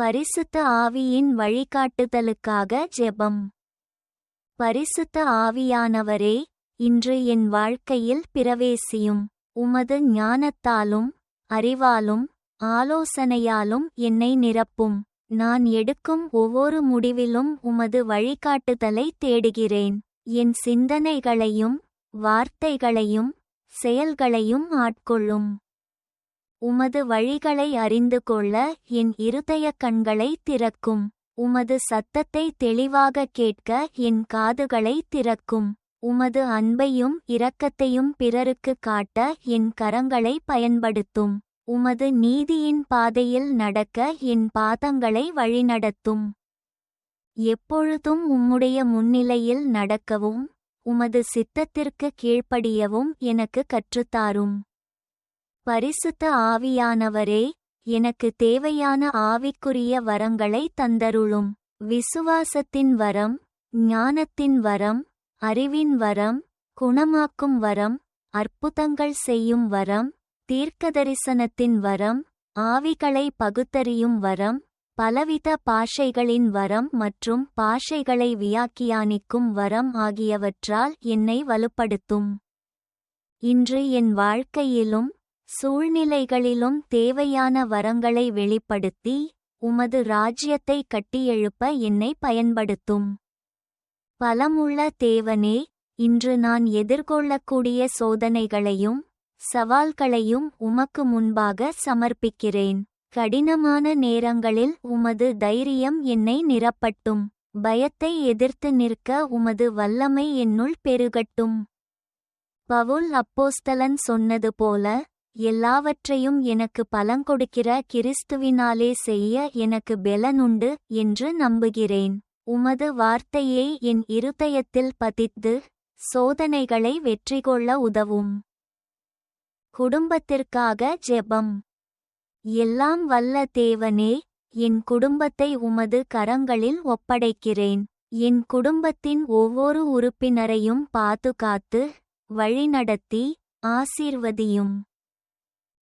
பரிசுத்த ஆவியின் வழிகாட்டுதலுக்காக ஜெபம். பரிசுத்த ஆவியானவரே இன்று என் வாழ்க்கையில் பிரவேசியும். உமது ஞானத்தாலும் அறிவாலும் ஆலோசனையாலும் என்னை நிரப்பும். நான் எடுக்கும் ஒவ்வொரு முடிவிலும் உமது வழிகாட்டுதலை தேடுகிறேன். என் சிந்தனைகளையும் வார்த்தைகளையும் செயல்களையும் ஆட்கொள்ளும். உமது வழிகளை அறிந்து கொள்ள என் இருதயக் கண்களை திறக்கும். உமது சத்தத்தை தெளிவாக கேட்க என் காதுகளை திறக்கும். உமது அன்பையும் இரக்கத்தையும் பிறருக்கு காட்ட என் கரங்களை பயன்படுத்தும். உமது நீதியின் பாதையில் நடக்க என் பாதங்களை வழிநடத்தும். எப்பொழுதும் உம்முடைய முன்னிலையில் நடக்கவும் உமது சித்தத்திற்கு கீழ்ப்படியவும் எனக்கு கற்றுத்தாரும். பரிசுத்த ஆவியானவரே எனக்கு தேவையான ஆவிக்குரிய வரங்களை தந்தருளும். விசுவாசத்தின் வரம் ஞானத்தின் வரம் அறிவின் வரம் குணமாக்கும் வரம் அற்புதங்கள் செய்யும் வரம் தீர்க்கதரிசனத்தின் வரம் ஆவிகளை பகுத்தறியும் வரம் பலவித பாஷைகளின் வரம் மற்றும் பாஷைகளை வியாக்கியானிக்கும் வரம் ஆகியவற்றால் என்னை வலுப்படுத்தும். இன்று என் வாழ்க்கையிலும் சூழ்நிலைகளிலும் தேவையான வரங்களை வெளிப்படுத்தி உமது ராஜ்யத்தை கட்டியெழுப்ப என்னை பயன்படுத்தும். பலமுள்ள தேவனே இன்று நான் எதிர்கொள்ளக்கூடிய சோதனைகளையும் சவால்களையும் உமக்கு முன்பாக சமர்ப்பிக்கிறேன். கடினமான நேரங்களில் உமது தைரியம் என்னை நிரப்பட்டும். பயத்தை எதிர்த்து நிற்க உமது வல்லமை என்னுள் பெருகட்டும். பவுல் அப்போஸ்தலன் சொன்னது போல எல்லாவற்றையும் எனக்கு பலங்கொடுக்கிற கிறிஸ்துவினாலே செய்ய எனக்கு பெலனுண்டு என்று நம்புகிறேன். உமது வார்த்தையை என் இருதயத்தில் பதித்து சோதனைகளை வெற்றிகொள்ள உதவும். குடும்பத்திற்காக ஜெபம். எல்லாம் வல்ல தேவனே என் குடும்பத்தை உமது கரங்களில் ஒப்படைக்கிறேன். என் குடும்பத்தின் ஒவ்வொரு உறுப்பினரையும் பாதுகாத்து வழிநடத்தி ஆசீர்வதியும்.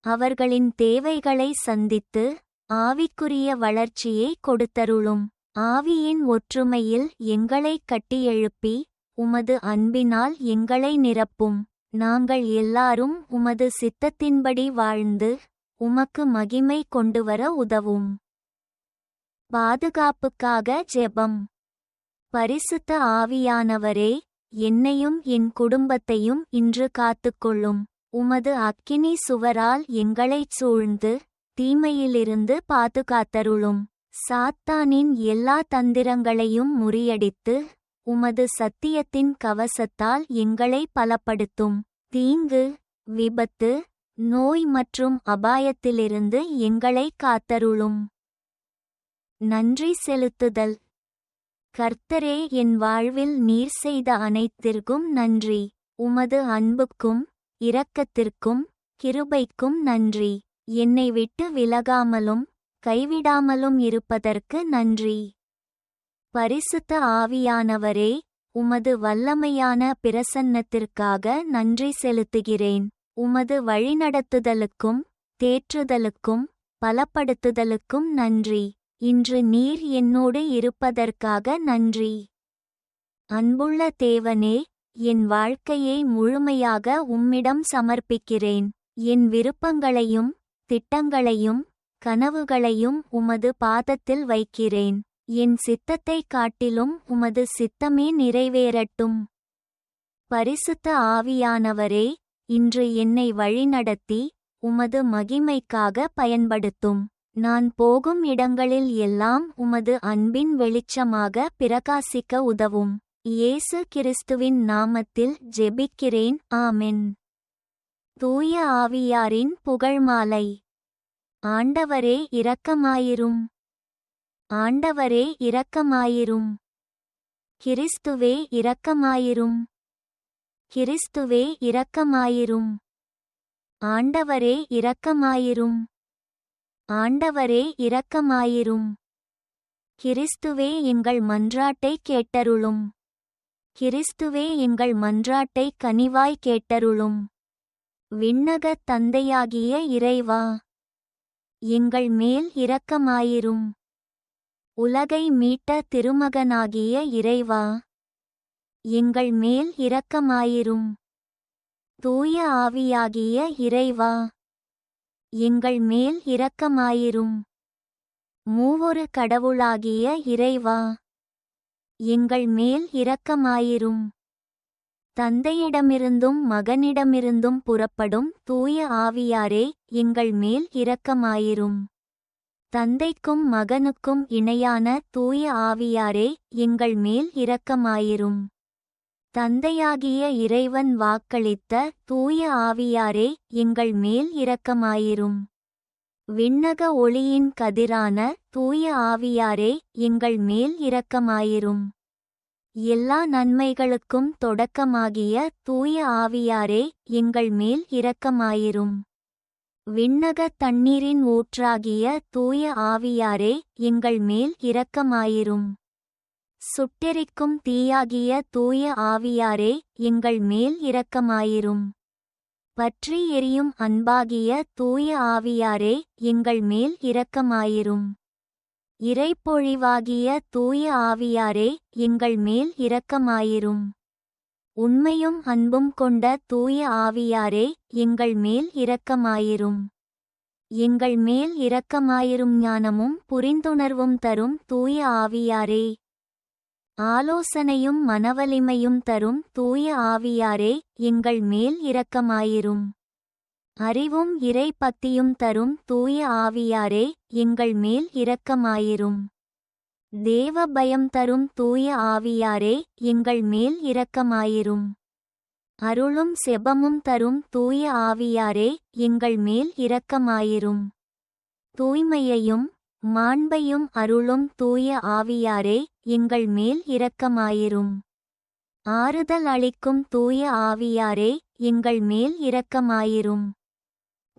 அவர்களின் தேவைகளை சந்தித்து ஆவிக்குரிய வளர்ச்சியை கொடுத்தருளும். ஆவியின் ஒற்றுமையில் எங்களை கட்டியெழுப்பி உமது அன்பினால் எங்களை நிரப்பும். நாங்கள் எல்லாரும் உமது சித்தத்தின்படி வாழ்ந்து உமக்கு மகிமை கொண்டுவர உதவும். பாதுகாப்புக்காக ஜெபம். பரிசுத்த ஆவியானவரே என்னையும் என் குடும்பத்தையும் இன்று காத்துக்கொள்ளும். உமது அக்கினி சுவரால் எங்களைச் சூழ்ந்து தீமையிலிருந்து பாதுகாத்தருளும். சாத்தானின் எல்லா தந்திரங்களையும் முறியடித்து உமது சத்தியத்தின் கவசத்தால் எங்களை பலப்படுத்தும். தீங்கு விபத்து நோய் மற்றும் அபாயத்திலிருந்து எங்களை காத்தருளும். நன்றி செலுத்துதல். கர்த்தரே என் வாழ்வில் நீர் செய்த அனைத்திற்கும் நன்றி. உமது அன்புக்கும் இரக்கத்திற்கும் கிருபைக்கும் நன்றி. என்னை விட்டு விலகாமலும் கைவிடாமலும் இருப்பதற்கு நன்றி. பரிசுத்த ஆவியானவரே உமது வல்லமையான பிரசன்னத்திற்காக நன்றி செலுத்துகிறேன். உமது வழிநடத்துதலுக்கும் தேற்றுதலுக்கும் பலப்படுத்துதலுக்கும் நன்றி. இன்று நீர் என்னோடு இருப்பதற்காக நன்றி. அன்புள்ள தேவனே என் வாழ்க்கையை முழுமையாக உம்மிடம் சமர்ப்பிக்கிறேன். என் விருப்பங்களையும் திட்டங்களையும் கனவுகளையும் உமது பாதத்தில் வைக்கிறேன். என் சித்தத்தைக் காட்டிலும் உமது சித்தமே நிறைவேறட்டும். பரிசுத்த ஆவியானவரே இன்று என்னை வழிநடத்தி உமது மகிமைக்காக பயன்படுத்தும். நான் போகும் இடங்களில் எல்லாம் உமது அன்பின் வெளிச்சமாக பிரகாசிக்க உதவும். இயேசு கிறிஸ்துவின் நாமத்தில் ஜெபிக்கிறேன். ஆமென். தூய ஆவியாரின் புகழ்மாலை. ஆண்டவரே இரக்கமாயிரும். ஆண்டவரே இரக்கமாயிரும். கிறிஸ்துவே இரக்கமாயிரும். கிறிஸ்துவே இரக்கமாயிரும். ஆண்டவரே இரக்கமாயிரும். ஆண்டவரே இரக்கமாயிரும். கிறிஸ்துவே எங்கள் மன்றாட்டை கேட்டருளும். கிறிஸ்துவே எங்கள் மன்றாட்டை கனிவாய் கேட்டருளும். விண்ணக தந்தையாகிய இறைவா எங்கள் மேல் இரக்கமாயிரும். உலகை மீட்ட திருமகனாகிய இறைவா எங்கள் மேல் இரக்கமாயிரும். தூய ஆவியாகிய இறைவா எங்கள் மேல் இரக்கமாயிரும். மூவொரு கடவுளாகிய இறைவா எங்கள் மேல் இரக்கமாயிரும். தந்தையிடமிருந்தும் மகனிடமிருந்தும் புறப்படும் தூய ஆவியாரே எங்கள் மேல் இரக்கமாயிரும். தந்தைக்கும் மகனுக்கும் இணையான தூய ஆவியாரே எங்கள் மேல் இரக்கமாயிரும். தந்தையாகிய இறைவன் வாக்களித்த தூய ஆவியாரே எங்கள் மேல் இரக்கமாயிரும். விண்ணக ஒளியின் கதிரான தூய ஆவியாரே எங்கள் மேல் இரக்கமாயிரும். எல்லா நன்மைகளுக்கும் தொடக்கமாகிய தூய ஆவியாரே எங்கள் மேல் இரக்கமாயிரும். விண்ணக தண்ணீரின் ஊற்றாகிய தூய ஆவியாரே எங்கள் மேல் இரக்கமாயிரும். சுட்டெரிக்கும் தீயாகிய தூய ஆவியாரே எங்கள் மேல் இரக்கமாயிரும். பற்றி எரியும் அன்பாகிய தூய ஆவியாரே எங்கள் மேல் இரக்கமாயிரும். இறைப்பொழிவாகிய தூய ஆவியாரே எங்கள் மேல் இரக்கமாயிரும். உண்மையும் அன்பும் கொண்ட தூய ஆவியாரே எங்கள் மேல் இரக்கமாயிரும். எங்கள் மேல் இரக்கமாயிரும் ஞானமும் புரிந்துணர்வும் தரும் தூய ஆவியாரே. ஆலோசனையும் மனவலிமையும் தரும் தூய ஆவியாரே எங்கள் மேல் இரக்கமாயிரும். அறிவும் இறை பக்தியும் தரும் தூய ஆவியாரே எங்கள் மேல் இரக்கமாயிரும். தேவ பயம் தரும் தூய ஆவியாரே எங்கள் மேல் இரக்கமாயிரும். அருளும் செபமும் தரும் தூய ஆவியாரே எங்கள் மேல் இரக்கமாயிரும். தூய்மையையும் மாண்பையும் அருளும் தூய ஆவியாரே எங்கள் மேல் இரக்கமாயிரும். ஆறுதல் அளிக்கும் தூய ஆவியாரே எங்கள் மேல் இரக்கமாயிரும்.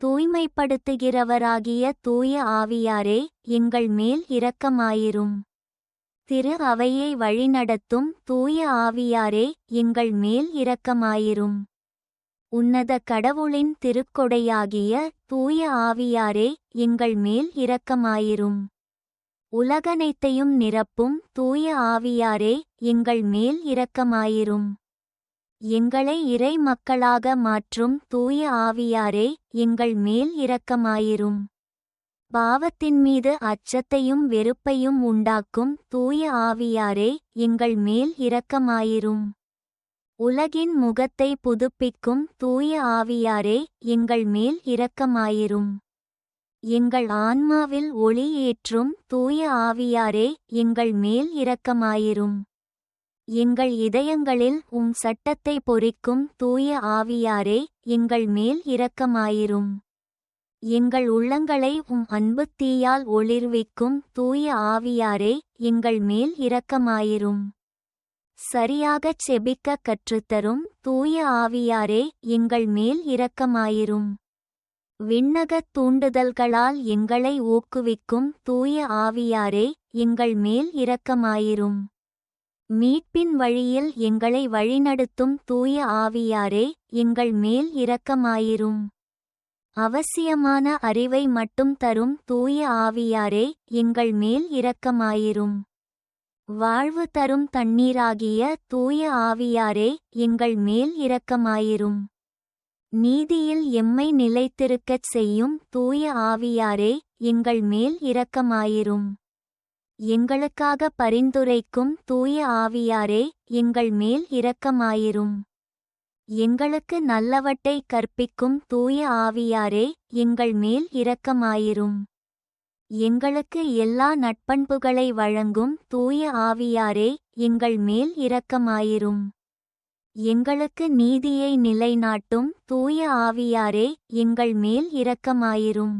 தூய்மைப்படுத்துகிறவராகிய தூய ஆவியாரே எங்கள் மேல் இரக்கமாயிரும். திரு அவையை வழிநடத்தும் தூய ஆவியாரே எங்கள் மேல் இரக்கமாயிரும். உன்னத கடவுளின் திருக்கொடையாகிய தூய ஆவியாரே எங்கள் மேல் இரக்கமாயிரும். உலகனைத்தையும் நிரப்பும் தூய ஆவியாரே எங்கள் மேல் இரக்கமாயிரும். எங்களை இறை மக்களாக மாற்றும் தூய ஆவியாரே எங்கள் மேல் இரக்கமாயிரும். பாவத்தின் மீது அச்சத்தையும் வெறுப்பையும் உண்டாக்கும் தூய ஆவியாரே எங்கள் மேல் இரக்கமாயிரும். உலகின் முகத்தை புதுப்பிக்கும் தூய ஆவியாரே எங்கள் மேல் இரக்கமாயிரும். எங்கள் ஆன்மாவில் ஒளி ஏற்றும் தூய ஆவியாரே எங்கள் மேல் இரக்கமாயிரும். எங்கள் இதயங்களில் உம் சட்டத்தை பொறிக்கும் தூய ஆவியாரே எங்கள் மேல் இரக்கமாயிரும். எங்கள் உள்ளங்களை உம் அன்பு தீயால் ஒளிர்விக்கும் தூய ஆவியாரே எங்கள் மேல் இரக்கமாயிரும். சரியாகச் செபிக்க கற்றுத்தரும் தூய ஆவியாரே எங்கள் மேல் இரக்கமாயிரும். விண்ணகத் தூண்டுதல்களால் எங்களை ஊக்குவிக்கும் தூய ஆவியாரே எங்கள் மேல் இரக்கமாயிரும். மீட்பின் வழியில் எங்களை வழிநடத்தும் தூய ஆவியாரே எங்கள் மேல் இரக்கமாயிரும். அவசியமான அறிவை மட்டும் தரும் தூய ஆவியாரே எங்கள் மேல் இரக்கமாயிரும். வாழ்வு தரும் தண்ணீராகிய தூய ஆவியாரே எங்கள் மேல் இரக்கமாயிரும். நீதியில் எம்மை நிலைத்திருக்கச் செய்யும் தூய ஆவியாரே எங்கள் மேல் இரக்கமாயிரும். எங்களுக்காக பரிந்துரைக்கும் தூய ஆவியாரே எங்கள் மேல் இரக்கமாயிரும். எங்களுக்கு நல்லவட்டை கற்பிக்கும் தூய ஆவியாரே எங்கள் மேல் இரக்கமாயிரும். எங்களுக்கு எல்லா நட்பண்புகளை வழங்கும் தூய ஆவியாரே எங்கள் மேல் இரக்கமாயிரும். எங்களுக்கு நீதியை நிலைநாட்டும் தூய ஆவியாரே எங்கள் மேல் இரக்கமாயிரும்.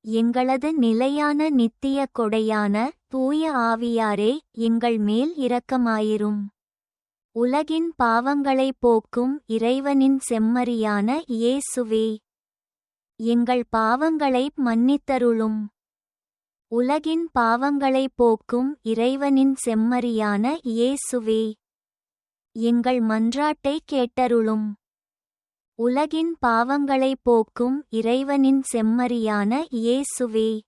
எங்களது நிலையான நித்திய கொடையான தூய ஆவியாரே எங்கள் மேல் இரக்கமாயிரும். உலகின் பாவங்களை போக்கும் இறைவனின் செம்மறியான இயேசுவே. எங்கள் பாவங்களை மன்னித்தருளும். உலகின் பாவங்களை போக்கும் இறைவனின் செம்மறியான இயேசுவே. எங்கள் மன்றாட்டை கேட்டருளும். உலகின் பாவங்களை போக்கும் இறைவனின் செம்மறியான இயேசுவே.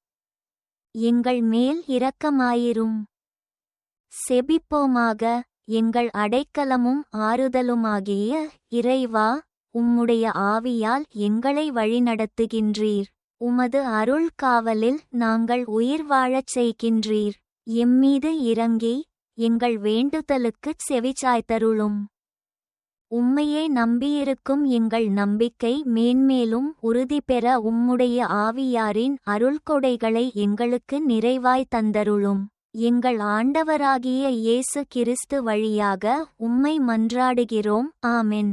எங்கள் மேல் இரக்கமாயிரும். செபிப்போமாக எங்கள் அடைக்கலமும் ஆறுதலுமாகிய இறைவா உம்முடைய ஆவியால் எங்களை வழிநடத்துகின்றீர். உமது அருள் காவலில் நாங்கள் உயிர் வாழச் செய்கின்றீர். எம்மீது இறங்கி எங்கள் வேண்டுதலுக்குச் செவிச்சாய்த்தருளும் உம்மையே நம்பியிருக்கும் எங்கள் நம்பிக்கை மேன்மேலும் உறுதி பெற உம்முடைய ஆவியாரின் அருள்கொடைகளை எங்களுக்கு நிறைவாய் தந்தருளும். எங்கள் ஆண்டவராகிய இயேசு கிறிஸ்து வழியாக உம்மை மன்றாடுகிறோம். ஆமென்.